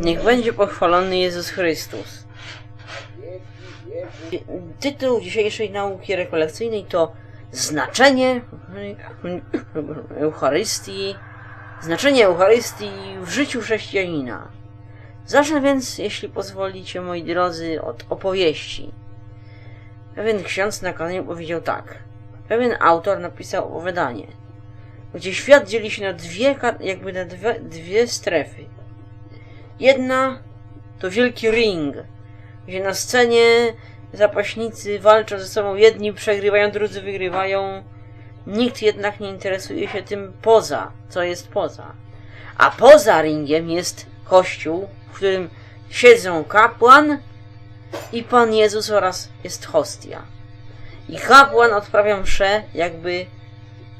Niech będzie pochwalony Jezus Chrystus. Tytuł dzisiejszej nauki rekolekcyjnej to Znaczenie Eucharystii, znaczenie Eucharystii w życiu chrześcijanina. Zacznę więc, jeśli pozwolicie, moi drodzy, od opowieści. Pewien ksiądz na kanale powiedział tak. Pewien autor napisał opowiadanie, gdzie świat dzieli się na dwie, jakby na dwie, dwie strefy. Jedna to wielki ring, gdzie na scenie zapaśnicy walczą ze sobą, jedni przegrywają, drudzy wygrywają. Nikt jednak nie interesuje się tym poza, co jest poza. A poza ringiem jest kościół, w którym siedzą kapłan i Pan Jezus oraz jest hostia. I kapłan odprawia mszę, jakby.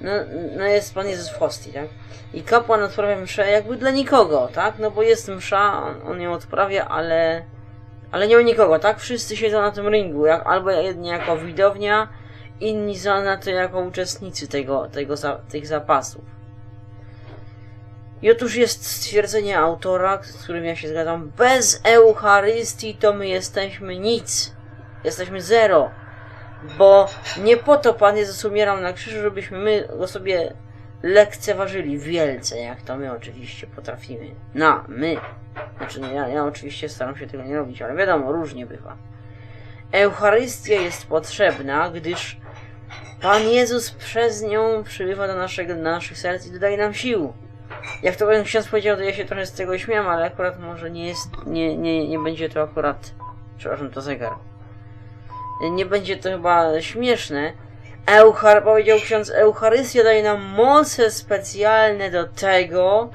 No, no jest Pan Jezus w hostii, tak? I kapłan odprawia mszę jakby dla nikogo, tak? No bo jest msza, on, on ją odprawia, ale. Ale nie ma nikogo, tak? Wszyscy siedzą na tym ringu, jak, albo jedni jako widownia, inni za na to jako uczestnicy tego, tego za, tych zapasów. I otóż jest stwierdzenie autora, z którym ja się zgadzam. Bez Eucharystii to my jesteśmy nic. Jesteśmy zero. Bo nie po to Pan Jezus umierał na krzyżu, żebyśmy my go sobie lekceważyli wielce, jak to my oczywiście potrafimy. No, my. Znaczy, no ja, ja oczywiście staram się tego nie robić, ale wiadomo, różnie bywa. Eucharystia jest potrzebna, gdyż Pan Jezus przez nią przybywa do, naszego, do naszych serc i dodaje nam sił. Jak to ten ksiądz powiedział, to ja się trochę z tego śmiałem, ale akurat może nie jest, nie, nie, nie będzie to akurat, przepraszam, to zegar. Nie będzie to chyba śmieszne. Euchar, powiedział ksiądz, Eucharystia daje nam moce specjalne do tego,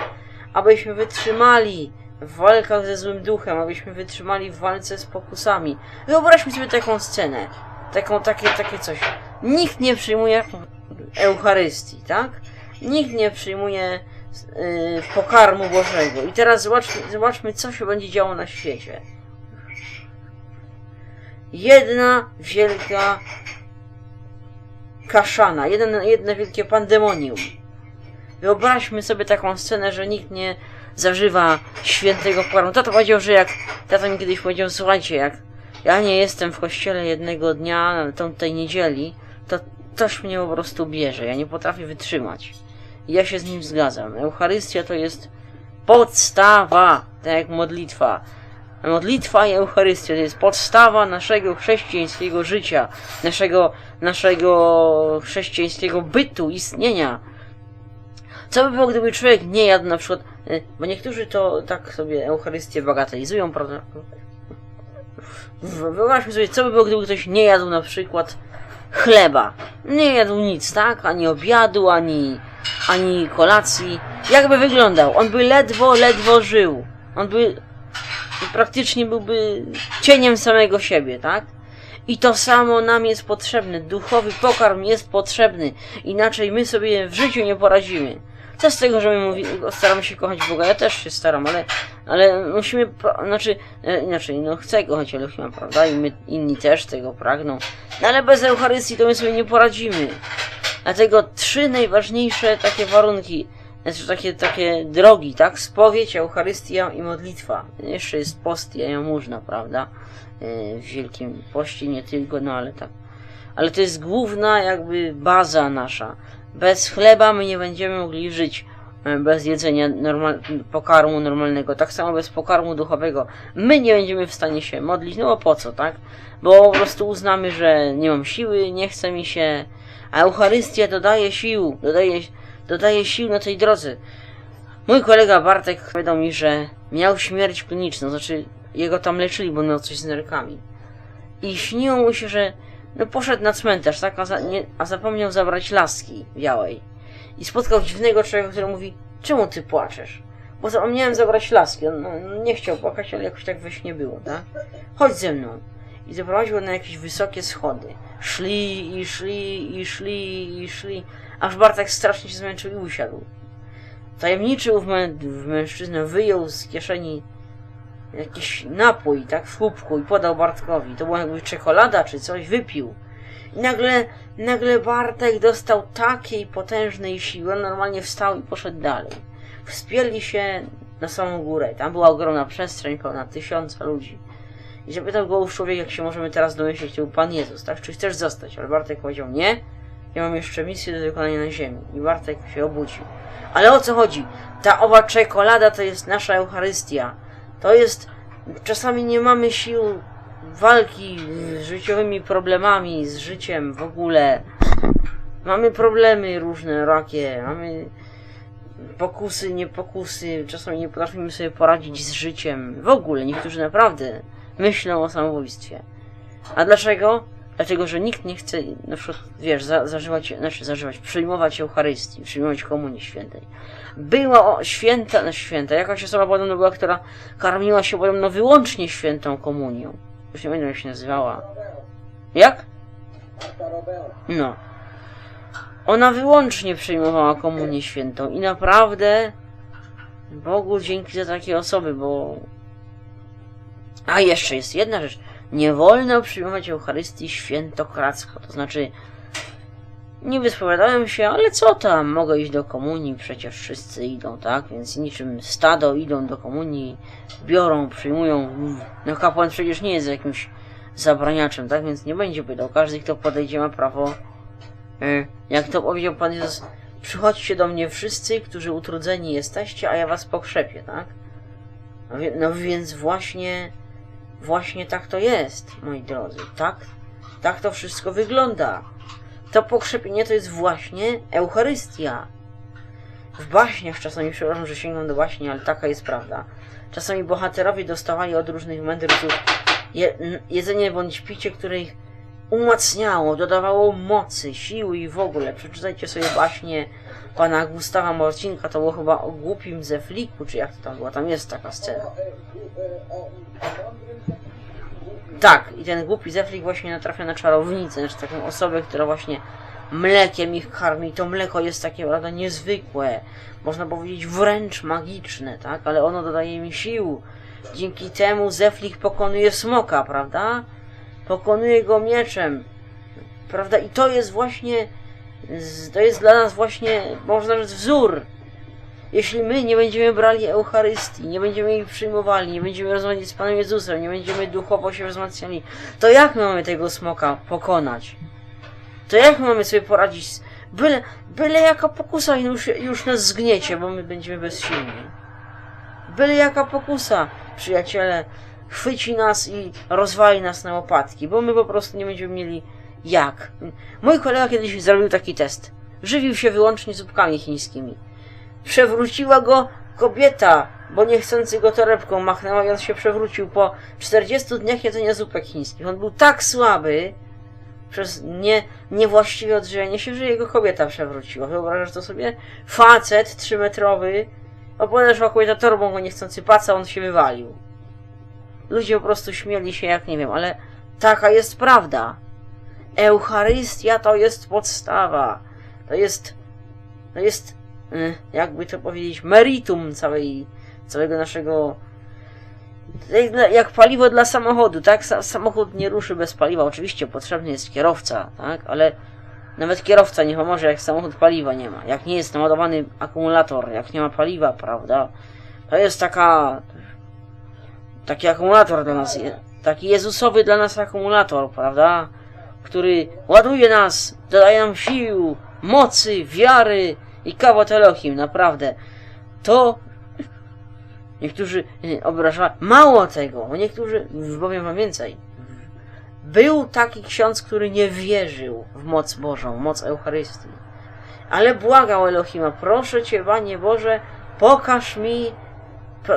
abyśmy wytrzymali w walkach ze złym duchem, abyśmy wytrzymali w walce z pokusami. Wyobraźmy sobie taką scenę, taką, takie, takie coś. Nikt nie przyjmuje Eucharystii, tak? Nikt nie przyjmuje yy, pokarmu Bożego. I teraz zobaczmy, zobaczmy, co się będzie działo na świecie. Jedna wielka kaszana, jeden, jedno wielkie pandemonium. Wyobraźmy sobie taką scenę, że nikt nie zażywa świętego pokarmu. Tata powiedział, że jak... Tata mi kiedyś powiedział, słuchajcie, jak ja nie jestem w kościele jednego dnia, tą tej niedzieli, to ktoś mnie po prostu bierze. Ja nie potrafię wytrzymać. I ja się z nim zgadzam. Eucharystia to jest podstawa, tak jak modlitwa. Modlitwa i Eucharystia to jest podstawa naszego chrześcijańskiego życia, naszego, naszego chrześcijańskiego bytu, istnienia. Co by było, gdyby człowiek nie jadł na przykład, y, bo niektórzy to tak sobie Eucharystię bagatelizują, prawda? Wyobraźmy sobie, co by było, gdyby ktoś nie jadł na przykład chleba. Nie jadł nic, tak? Ani obiadu, ani, ani kolacji. Jakby wyglądał? On by ledwo, ledwo żył. On by praktycznie byłby cieniem samego siebie, tak? I to samo nam jest potrzebne. Duchowy pokarm jest potrzebny. Inaczej my sobie w życiu nie poradzimy. Co z tego, że my mówi, staramy się kochać Boga? Ja też się staram, ale, ale musimy, znaczy, e, inaczej, no chcę kochać Elohima, prawda? I my, inni też tego pragną. No ale bez Eucharystii to my sobie nie poradzimy. Dlatego trzy najważniejsze takie warunki, znaczy takie, takie drogi, tak? Spowiedź, Eucharystia i modlitwa. Jeszcze jest post i jałmużna, prawda? E, W Wielkim Poście nie tylko, no ale tak. Ale to jest główna jakby baza nasza. Bez chleba my nie będziemy mogli żyć. e, Bez jedzenia normal, pokarmu normalnego. Tak samo bez pokarmu duchowego. My nie będziemy w stanie się modlić. No bo po co, tak? Bo po prostu uznamy, że nie mam siły, nie chce mi się. A Eucharystia dodaje sił. Dodaje, dodaje sił na tej drodze. Mój kolega Bartek powiedział mi, że miał śmierć kliniczną. Znaczy, jego tam leczyli, bo miał coś z nerkami. I śniło mu się, że no poszedł na cmentarz, tak, a, za, nie, a zapomniał zabrać laski białej. I spotkał dziwnego człowieka, który mówi, czemu ty płaczesz? Bo zapomniałem zabrać laski. On no, nie chciał płakać, ale jakoś tak we śnie było, tak? Chodź ze mną. I zaprowadził go na jakieś wysokie schody. Szli i szli i szli i szli, aż Bartek strasznie się zmęczył i usiadł. Tajemniczy ów mę- w mężczyznę wyjął z kieszeni jakiś napój, tak, w kubku i podał Bartkowi. To była jakby czekolada czy coś, wypił. I nagle, nagle Bartek dostał takiej potężnej siły, on normalnie wstał i poszedł dalej. Wspięli się na samą górę. Tam była ogromna przestrzeń, pełna tysiąca ludzi. I zapytał go człowiek, jak się możemy teraz domyślić, to był Pan Jezus, tak? Czy chcesz zostać? Ale Bartek powiedział, nie, ja mam jeszcze misję do wykonania na ziemi. I Bartek się obudził. Ale o co chodzi? Ta owa czekolada to jest nasza Eucharystia. To jest... Czasami nie mamy sił walki z życiowymi problemami, z życiem w ogóle. Mamy problemy różne, rakie, mamy pokusy, niepokusy, czasami nie potrafimy sobie poradzić z życiem. W ogóle, niektórzy naprawdę myślą o samobójstwie. A dlaczego? Dlatego, że nikt nie chce, na przykład, wiesz, za, zażywać, znaczy zażywać, przyjmować Eucharystii, przyjmować Komunii Świętej. Była o, święta, no święta, jakaś osoba podobno była, która karmiła się podobno wyłącznie świętą komunią. Już nie pamiętam jak się nazywała. Jak? No. Ona wyłącznie przyjmowała komunię świętą i naprawdę Bogu dzięki za takie osoby, bo... A jeszcze jest jedna rzecz. Nie wolno przyjmować Eucharystii świętokradzko, to znaczy nie wyspowiadałem się, ale co tam, mogę iść do komunii, przecież wszyscy idą, tak? Więc niczym stado idą do komunii, biorą, przyjmują. No kapłan przecież nie jest jakimś zabraniaczem, tak? Więc nie będzie pytał. Każdy, kto podejdzie, ma prawo. e, Jak to powiedział Pan Jezus, przychodźcie do mnie wszyscy, którzy utrudzeni jesteście, a ja was pokrzepię, tak? No, no więc właśnie, właśnie tak to jest, moi drodzy, tak? Tak to wszystko wygląda. To pokrzepienie to jest właśnie Eucharystia. W baśniach czasami, przepraszam, że sięgam do baśni, ale taka jest prawda. Czasami bohaterowie dostawali od różnych mędrców jedzenie bądź picie, które ich umacniało, dodawało mocy, siły i w ogóle. Przeczytajcie sobie baśnie pana Gustawa Morcinka, to było chyba o głupim Zefliku, czy jak to tam było, tam jest taka scena. Tak, i ten głupi Zeflik właśnie natrafia na czarownicę, znaczy taką osobę, która właśnie mlekiem ich karmi. To mleko jest takie, prawda, niezwykłe, można powiedzieć wręcz magiczne, tak? Ale ono dodaje mi sił. Dzięki temu Zeflik pokonuje smoka, prawda? Pokonuje go mieczem, prawda? I to jest właśnie, to jest dla nas właśnie, można rzec, wzór. Jeśli my nie będziemy brali Eucharystii, nie będziemy jej przyjmowali, nie będziemy rozmawiać z Panem Jezusem, nie będziemy duchowo się wzmacniali, to jak my mamy tego smoka pokonać? To jak my mamy sobie poradzić? z- Byle, byle jaka pokusa już, już nas zgniecie, bo my będziemy bezsilni. Byle jaka pokusa, przyjaciele, chwyci nas i rozwali nas na łopatki, bo my po prostu nie będziemy mieli jak. Mój kolega kiedyś zrobił taki test. Żywił się wyłącznie zupkami chińskimi. Przewróciła go kobieta, bo niechcący go torebką machnęła i on się przewrócił po 40 dniach jedzenia zupek chińskich. On był tak słaby przez nie, niewłaściwe odżywianie się, że jego kobieta przewróciła. Wyobrażasz to sobie? Facet trzymetrowy, a podeszła kobieta torbą go niechcący paca, on się wywalił. Ludzie po prostu śmieli się jak nie wiem, ale taka jest prawda. Eucharystia to jest podstawa. To jest, to jest, y, jakby to powiedzieć, meritum całej, całego naszego, jak, paliwo dla samochodu, tak? Sa- Samochód nie ruszy bez paliwa. Oczywiście potrzebny jest kierowca, tak? Ale nawet kierowca nie pomoże, jak samochód paliwa nie ma. Jak nie jest naładowany akumulator, jak nie ma paliwa, prawda? To jest taka, taki akumulator dla nas, taki Jezusowy dla nas akumulator, prawda? Który ładuje nas, dodaje nam sił, mocy, wiary i kawot Elohim, naprawdę. To niektórzy obrażają, mało tego, bo niektórzy, powiem wam więcej, był taki ksiądz, który nie wierzył w moc Bożą, moc Eucharystii. Ale błagał Elohima, proszę Cię, Panie Boże, pokaż mi,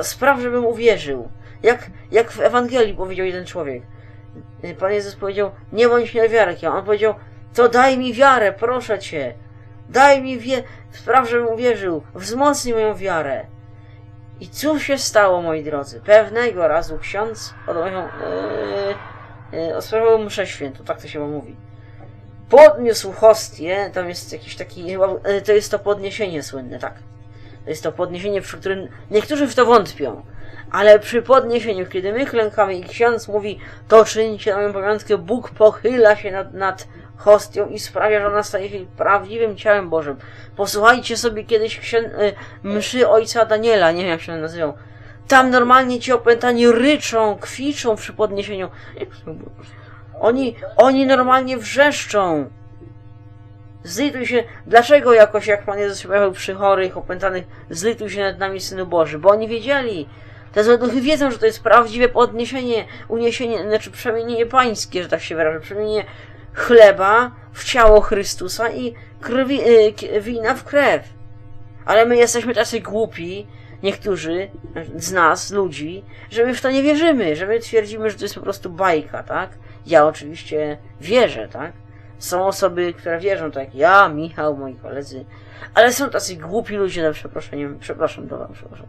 spraw, żebym uwierzył. Jak, jak w Ewangelii powiedział jeden człowiek. Pan Jezus powiedział, nie bądź niewiarkiem. On powiedział, to daj mi wiarę, proszę Cię. Daj mi wie, spraw, żebym uwierzył. Wzmocnij moją wiarę. I cóż się stało, moi drodzy? Pewnego razu ksiądz odmawiał, yy, yy, odprawiał mszę świętą, tak to się mówi. Podniósł hostię, tam jest jakiś taki, yy, to jest to podniesienie słynne, tak. To jest to podniesienie, przy którym niektórzy w to wątpią. Ale przy podniesieniu, kiedy my klękamy i ksiądz mówi, to czyńcie na moją pamiątkę, Bóg pochyla się nad, nad hostią i sprawia, że ona staje się prawdziwym ciałem Bożym. Posłuchajcie sobie kiedyś księ- y, mszy ojca Daniela, nie wiem jak się nazywał. Tam normalnie ci opętani ryczą, kwiczą przy podniesieniu. Oni, oni normalnie wrzeszczą. Zlituj się, dlaczego jakoś jak Pan Jezus przy chorych, opętanych, zlituj się nad nami, Synu Boży, bo oni wiedzieli, te złe duchy wiedzą, że to jest prawdziwe podniesienie, uniesienie, znaczy przemienienie pańskie, że tak się wyrażę, przemienienie chleba w ciało Chrystusa i krwi, y, wina w krew. Ale my jesteśmy tacy głupi, niektórzy z nas, ludzi, że my w to nie wierzymy, że my twierdzimy, że to jest po prostu bajka, tak? Ja oczywiście wierzę, tak? Są osoby, które wierzą, tak ja, Michał, moi koledzy, ale są tacy głupi ludzie, no przeproszeniem, przepraszam do was, przepraszam.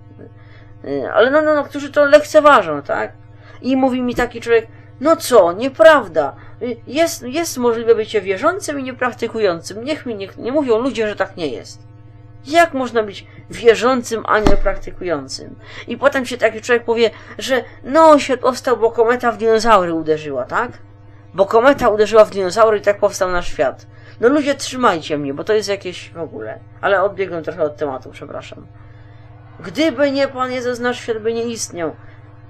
Y, Ale no, no, no, którzy to lekceważą, tak? I mówi mi taki człowiek, no co, nieprawda. Y, Jest, jest możliwe bycie wierzącym i niepraktykującym. Niech mi nie, nie mówią ludzie, że tak nie jest. Jak można być wierzącym, a nie praktykującym? I potem się taki człowiek powie, że no, świat powstał, bo kometa w dinozaury uderzyła, tak? Bo kometa uderzyła w dinozaury i tak powstał nasz świat. No ludzie, trzymajcie mnie, bo to jest jakieś w ogóle. Ale odbiegłem trochę od tematu, przepraszam. Gdyby nie Pan Jezus, nasz świat by nie istniał.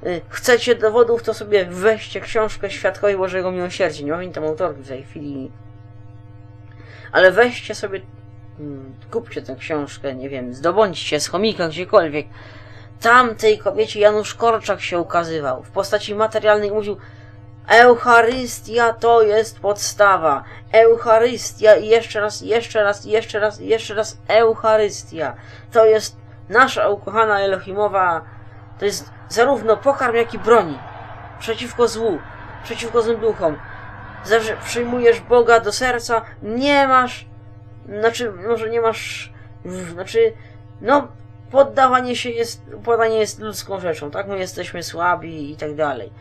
Y, Chcecie dowodów, to sobie weźcie książkę Świadkowi Bożego Miłosierdzia. Nie pamiętam autorki w tej chwili. Ale weźcie sobie, mm, kupcie tę książkę, nie wiem, zdobądźcie z chomika gdziekolwiek. Tam tej kobiecie Janusz Korczak się ukazywał. W postaci materialnej mówił Eucharystia to jest podstawa. Eucharystia i jeszcze raz, jeszcze raz, jeszcze raz, jeszcze raz Eucharystia. To jest nasza ukochana Elohimowa, to jest zarówno pokarm, jak i broń. Przeciwko złu, przeciwko złym duchom. Zawsze przyjmujesz Boga do serca, nie masz, znaczy, może nie masz, znaczy, no, poddawanie się jest, poddanie jest ludzką rzeczą, tak? My jesteśmy słabi i tak dalej.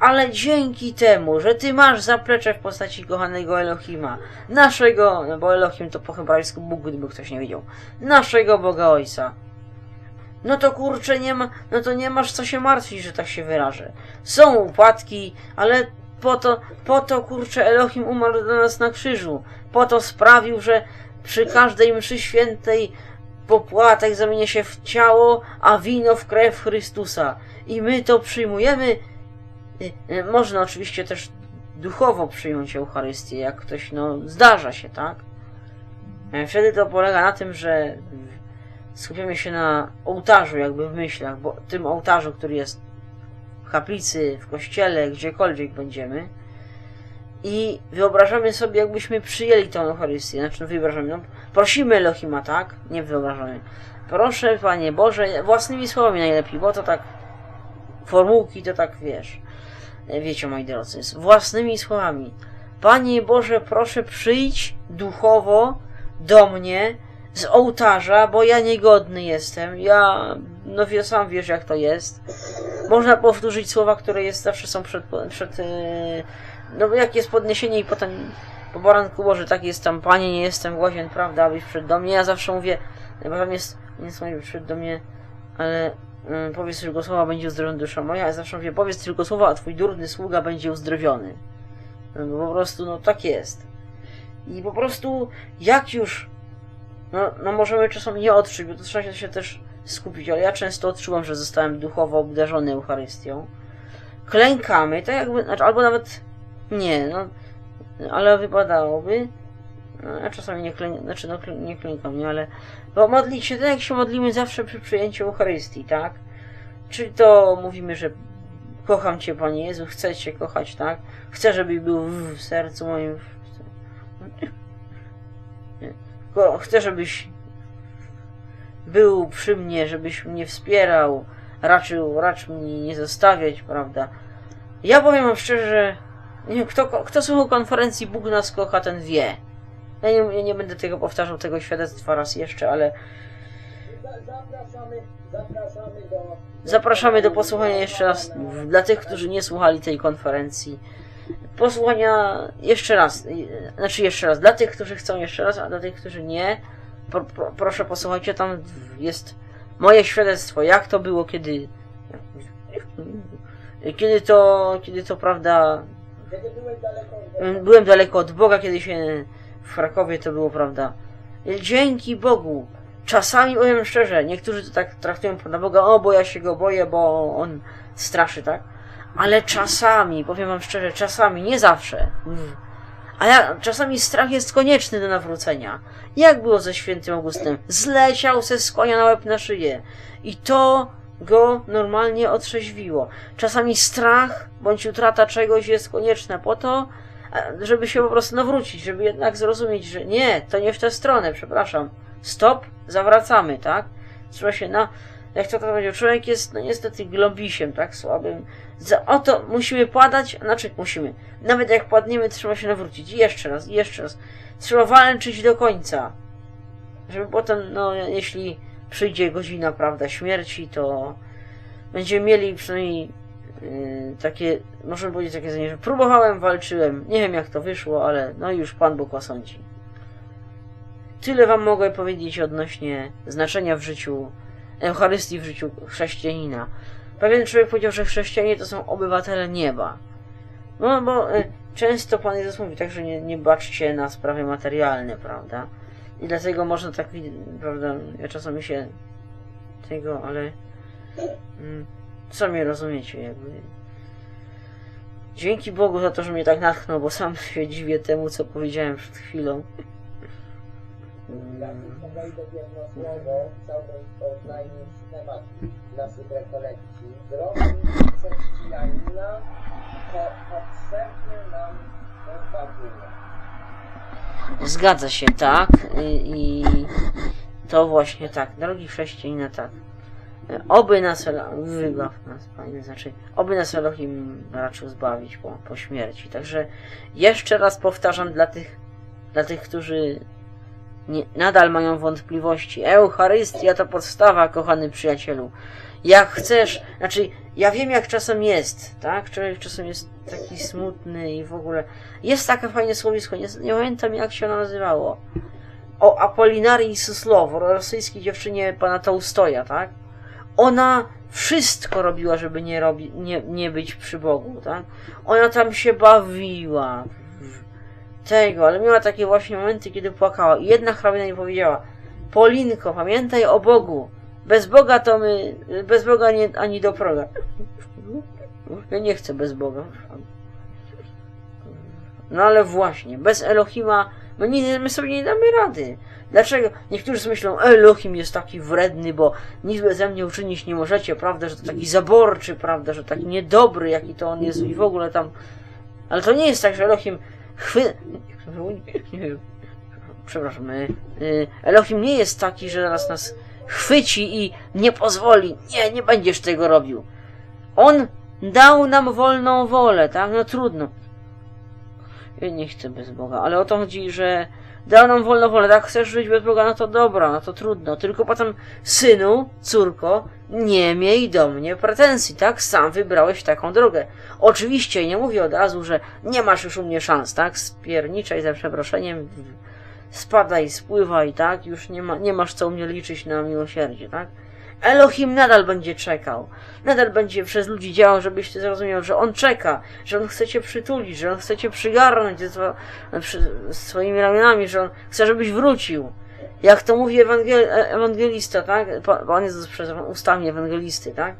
Ale dzięki temu, że ty masz zaplecze w postaci kochanego Elohima, naszego, no bo Elohim to po hebrajsku Bóg, gdyby ktoś nie wiedział, naszego Boga Ojca, no to kurczę, nie ma, no to nie masz co się martwić, że tak się wyrażę. Są upadki, ale po to, po to kurczę Elohim umarł dla nas na krzyżu. Po to sprawił, że przy każdej mszy świętej popłatek zamienia się w ciało, a wino w krew Chrystusa. I my to przyjmujemy. Y, y, Można oczywiście też duchowo przyjąć Eucharystię, jak ktoś, no, zdarza się, tak? E, Wtedy to polega na tym, że skupiamy się na ołtarzu, jakby w myślach, bo tym ołtarzu, który jest w kaplicy, w kościele, gdziekolwiek będziemy i wyobrażamy sobie, jakbyśmy przyjęli tę Eucharystię, znaczy no wyobrażamy, no, prosimy Elohima, tak? Nie wyobrażamy. Proszę, Panie Boże, własnymi słowami najlepiej, bo to tak formułki to tak, wiesz, wiecie, moi drodzy, własnymi słowami. Panie Boże, proszę przyjdź duchowo do mnie z ołtarza, bo ja niegodny jestem. Ja, no sam wiesz jak to jest. Można powtórzyć słowa, które jest, zawsze są przed, przed e, no jak jest podniesienie i potem po baranku Boże, tak jest tam, Panie, nie jestem głazien, prawda, abyś przyszedł do mnie. Ja zawsze mówię, bo tam jest, nie mówię, przyszedł do mnie, ale mm, powiedz tylko słowa, będzie uzdrowiona dusza moja. Ja zawsze mówię, powiedz tylko słowa, a twój durny sługa będzie uzdrowiony. No, po prostu, no tak jest. I po prostu, jak już, no, no możemy czasami nie odczuć, bo to trzeba się, też skupić, ale ja często odczułam, że zostałem duchowo obdarzony Eucharystią. Klękamy, tak jakby, znaczy, albo nawet, nie, no, ale wypadałoby, no, ja czasami nie klękam, znaczy no nie klękam, nie, ale, bo modlić się tak jak się modlimy zawsze przy przyjęciu Eucharystii, tak? Czyli to mówimy, że kocham Cię, Panie Jezu, chcę Cię kochać, tak? Chcę, żebyś był w, w sercu moim. Chcę, żebyś był przy mnie, żebyś mnie wspierał, raczył, raczył mnie nie zostawiać, prawda? Ja powiem wam szczerze, nie kto, kto słuchał konferencji Bóg nas kocha, ten wie. Ja nie, ja nie będę tego powtarzał, tego świadectwa raz jeszcze, ale Zapraszamy, do... Posłuchania jeszcze raz dla tych, którzy nie słuchali tej konferencji. Posłuchania jeszcze raz, y, znaczy jeszcze raz, dla tych, którzy chcą jeszcze raz, a dla tych, którzy nie, pro, pro, proszę posłuchajcie, tam jest moje świadectwo, jak to było, kiedy kiedy to, kiedy to prawda Byłem daleko od Boga, kiedy się w Krakowie to było, prawda? Dzięki Bogu. Czasami powiem szczerze, niektórzy to tak traktują Pana Boga, o, bo ja się go boję, bo on straszy, tak? Ale czasami, powiem Wam szczerze, czasami, nie zawsze. A ja, czasami strach jest konieczny do nawrócenia. Jak było ze świętym Augustym? Zleciał se z konia na łeb na szyję. I to go normalnie otrzeźwiło. Czasami strach bądź utrata czegoś jest konieczna po to, a, żeby się po prostu nawrócić, żeby jednak zrozumieć, że nie, to nie w tę stronę, przepraszam. Stop, zawracamy, tak? Trzeba się na. Jak to tak powiedział, człowiek jest no niestety globisiem, tak? Słabym. Za, o to musimy padać, znaczy musimy. Nawet jak padniemy, trzeba się nawrócić. Jeszcze raz, jeszcze raz. Trzeba walczyć do końca. Żeby potem, no, jeśli przyjdzie godzina, prawda, śmierci, to będziemy mieli przynajmniej yy, takie, możemy powiedzieć takie zdanie, że próbowałem, walczyłem. Nie wiem jak to wyszło, ale no już Pan Bóg osądzi. Tyle wam mogę powiedzieć odnośnie znaczenia w życiu, Eucharystii w życiu chrześcijanina. Pewien człowiek powiedział, że chrześcijanie to są obywatele nieba. No bo y, często Pan Jezus mówi tak, że nie, nie baczcie na sprawy materialne, prawda? I dlatego można tak, prawda, ja czasami się tego, ale mm, sami rozumiecie, jakby. Dzięki Bogu za to, że mnie tak natchnął, bo sam się dziwię temu, co powiedziałem przed chwilą. Tylko wejdę w jedno słowo, chciałbym oznajmić temat naszych rekolekcji. Drogi chrześcijanina, to potrzebne nam pozbawienie. Zgadza się, tak. I, to właśnie tak. Drogi chrześcijanina, tak. Oby nas, wybaw nas, Panie, znaczy, oby nas Elohim raczył zbawić po, po śmierci. Także jeszcze raz powtarzam dla tych, dla tych, którzy nie, nadal mają wątpliwości. Eucharystia to podstawa, kochany przyjacielu. Jak chcesz, znaczy, ja wiem jak czasem jest, tak? Człowiek czasem jest taki smutny i w ogóle. Jest takie fajne słowisko, nie, nie pamiętam jak się ono nazywało. O Apolinarii Suslow, rosyjskiej dziewczynie pana Tolstoja, tak? Ona wszystko robiła, żeby nie, robi, nie, nie być przy Bogu, tak? Ona tam się bawiła tego, ale miała takie właśnie momenty, kiedy płakała. I jedna hrabina jej powiedziała, Polinko, pamiętaj o Bogu. Bez Boga to my, bez Boga nie, ani do proga. Ja nie chcę bez Boga. No ale właśnie, bez Elohima my, nie, my sobie nie damy rady. Dlaczego? Niektórzy myślą, Elohim jest taki wredny, bo nic ze mnie uczynić nie możecie, prawda, że to taki zaborczy, prawda, że taki niedobry, jaki to on jest i w ogóle tam. Ale to nie jest tak, że Elohim chwy... Przepraszam. y, y, Elohim nie jest taki, że zaraz nas chwyci i nie pozwoli. Nie, nie będziesz tego robił. On dał nam wolną wolę, tak? No trudno. Ja nie chcę bez Boga, ale o to chodzi, że dał nam wolną wolę, tak? Chcesz żyć bez Boga, no to dobra, no to trudno. Tylko potem, synu, córko, nie miej do mnie pretensji, tak? Sam wybrałeś taką drogę. Oczywiście nie mówię od razu, że nie masz już u mnie szans, tak? Spierniczaj za przeproszeniem, spadaj, spływaj, tak? Już nie, ma, nie masz co u mnie liczyć na miłosierdzie, tak? Elohim nadal będzie czekał. Nadal będzie przez ludzi działał, żebyś ty zrozumiał, że on czeka, że on chce cię przytulić, że on chce cię przygarnąć swoimi ramionami, że on chce, żebyś wrócił. Jak to mówi ewangel, e- ewangelista, tak? Pa- Pan Jezus przez ustami ewangelisty, tak?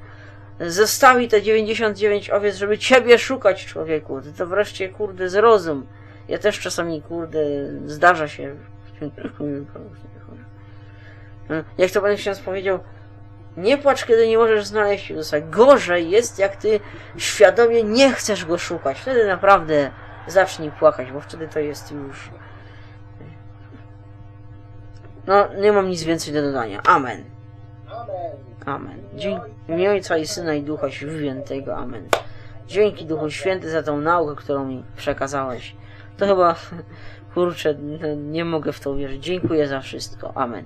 Zostawi te 99 owiec, żeby ciebie szukać, człowieku. Ty to wreszcie, kurde, zrozum. Ja też czasami, kurde, zdarza się. Jak to Pan Ksiądz powiedział, nie płacz, kiedy nie możesz znaleźć Jezusa. Gorzej jest, jak ty świadomie nie chcesz go szukać. Wtedy naprawdę zacznij płakać, bo wtedy to jest już. No, nie mam nic więcej do dodania. Amen. Amen. Dzięki w Ojca i Syna i Ducha Świętego. Amen. Dzięki Duchu Święty za tą naukę, którą mi przekazałeś. To chyba, kurczę, nie mogę w to uwierzyć. Dziękuję za wszystko. Amen.